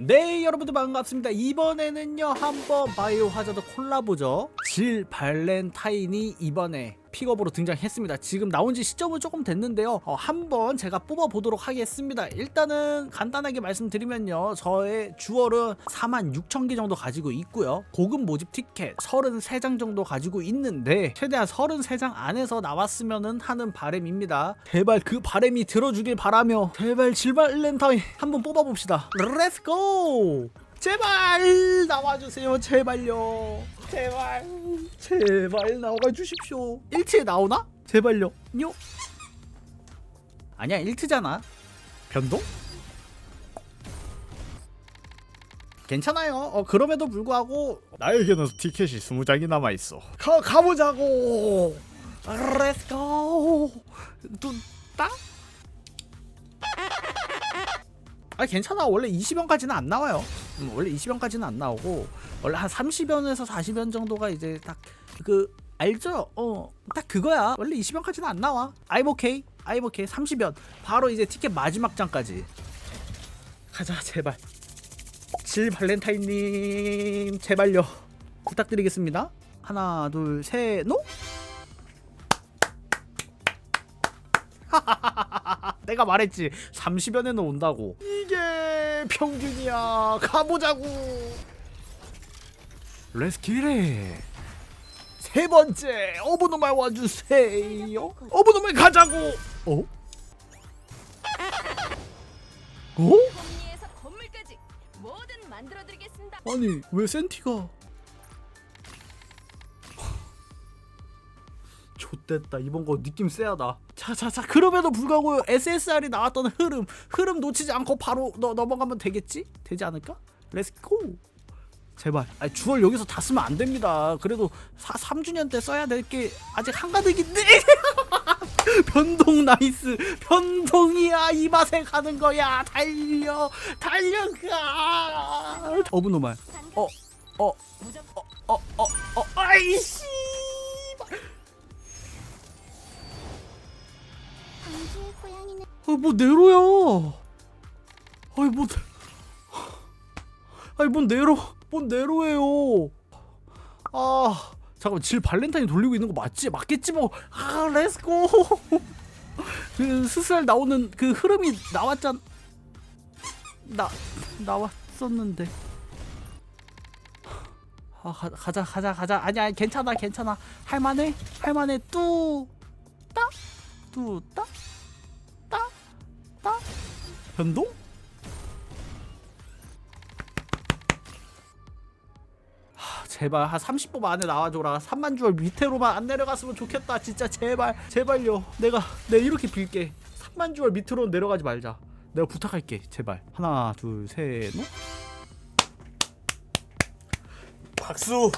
네 여러분들 반갑습니다. 이번에는요 한번 바이오 하자드 콜라보죠. 질 발렌타인이 이번에 픽업으로 등장했습니다. 지금 나온 지 시점은 조금 됐는데요. 어, 한번 제가 뽑아보도록 하겠습니다. 일단은 간단하게 말씀드리면요. 저의 주얼은 4만 6천 개 정도 가지고 있고요. 고급 모집 티켓 33장 정도 가지고 있는데 최대한 33장 안에서 나왔으면 하는 바램입니다. 제발 그 바램이 들어주길 바라며 제발 질 발 렌타인 한번 뽑아봅시다. 렛츠고 제발! 나와주세요. 제발요 제발. 제발 나와 주십시오. 1트에 나오나? 제발요. 요 아니야 1트잖아. 변동? 괜찮아요. 어 그럼에도 불구하고. 나에게는 티켓이 20장이 남아있어. 가, 가보자고. 렛츠고 뚜따 아 괜찮아. 원래 20연까지는 안 나와요. 음, 원래 20연까지는 안 나오고 원래 한 30연에서 40연 정도가 이제 딱 그 알죠? 어 딱 그거야. 원래 20연까지는 안 나와. I'm okay. I'm okay. 30연. 바로 이제 티켓 마지막 장까지. 가자 제발. 질 발렌타인님 제발요. 부탁드리겠습니다. 하나 둘셋 노? 내가 말했지. 30연에는 온다고 평균이야. 가보자고. 레스키레 세 번째 어부노말 와주세요. 어부노말 가자고. 어? 어? 섭리에서 건물까지 뭐든 만들어드리겠습니다. 아니 왜 센티가? 좆됐다. 이번 거 느낌 쎄하다 자자자 그럼에도 불구하고 SSR이 나왔던 흐름 흐름 놓치지 않고 바로 너, 넘어가면 되겠지? 되지 않을까? 렛츠고 제발. 아니 주얼 여기서 다 쓰면 안 됩니다. 그래도 사, 3주년 때 써야 될 게 아직 한가득인데 변동 나이스. 변동이야. 이 맛에 가는 거야. 달려. 달려가. 어부노말. 어, 어, 무조건 어, 어, 어, 아이씨. 고양이는 아, 뭐 네로야. 아이 뭐, 아이 뭔 네로, 뭔 네로예요. 아, 잠깐 질 발렌타인 돌리고 있는 거 맞지? 맞겠지 뭐. 아, 렛츠고. 그 스스랄 나오는 그 흐름이 나왔잖. 나 나왔었는데. 아 가, 가자 가자 가자 아니야 아니, 괜찮아 괜찮아 할만해 할만해 뚜따 뚜따 변동? 하, 제발 한 30분 안에 나와줘라. 3만 주얼 밑으로만 안 내려갔으면 좋겠다. 진짜 제발 제발요. 내가 내가 이렇게 빌게. 3만 주얼 밑으로 내려가지 말자. 내가 부탁할게 제발. 하나 둘셋 넷. 박수.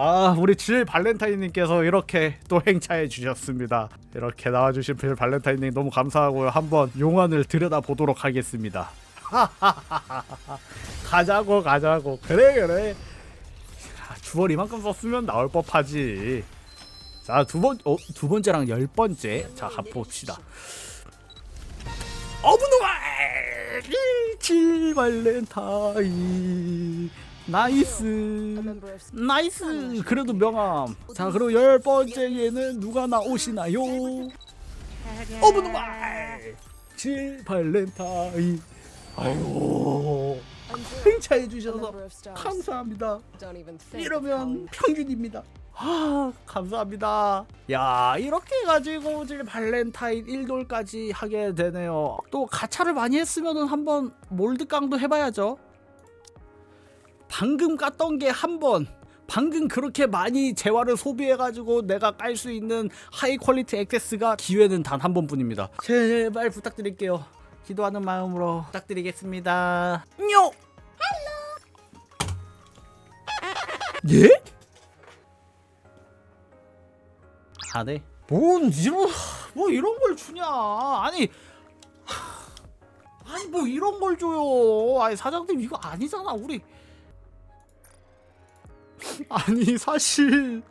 아, 우리 질 발렌타인님께서 이렇게 또 행차해 주셨습니다. 이렇게 나와주신 질 발렌타인님 너무 감사하고요. 한번 용안을 들여다 보도록 하겠습니다. 가자고 가자고 그래 그래. 자, 주얼 이만큼 썼으면 나올 법하지. 자, 두 번, 어, 두 번째랑 열 번째. 자, 가봅시다. 어브노말! 질 발렌타인. 나이스. 나이스. 그래도 명함. 자, 그리고 열 번째에는 누가 나오시나요? 어브노말! 질 발렌타인. 아유. 행차해 주셔서 감사합니다. 이러면 평균입니다. 아 감사합니다. 야 이렇게 해가지고 이제 발렌타인 1돌까지 하게 되네요. 또 가차를 많이 했으면은 한번 몰드깡도 해봐야죠. 방금 깠던 게 한 번. 방금 그렇게 많이 재화를 소비해가지고 내가 깔 수 있는 하이 퀄리티 액세스가 기회는 단 한 번뿐입니다. 제발 부탁드릴게요. 기도하는 마음으로 부탁드리겠습니다. 뇨! 예? 아, 네. 뭔 이런 뭐 이런 걸 주냐? 아니 아니 뭐 이런 걸 줘요. 아니 사장님 이거 아니잖아. 우리 아니 사실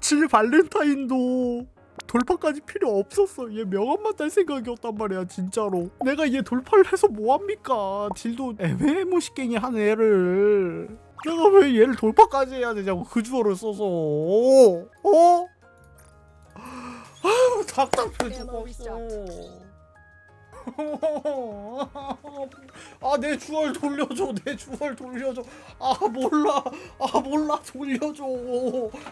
질 발렌타인도 돌파까지 필요 없었어. 얘 명함만 딸 생각이었단 말이야 진짜로. 내가 얘 돌파를 해서 뭐합니까? 딜도 애매모시갱이 한 애를. 내가 왜 얘를 돌파까지 해야 되냐고 그 주어를 써서. 어? 아유 답답해 죽었어 아 내 주얼 돌려줘 내 주얼 돌려줘. 아 몰라. 아 몰라. 돌려줘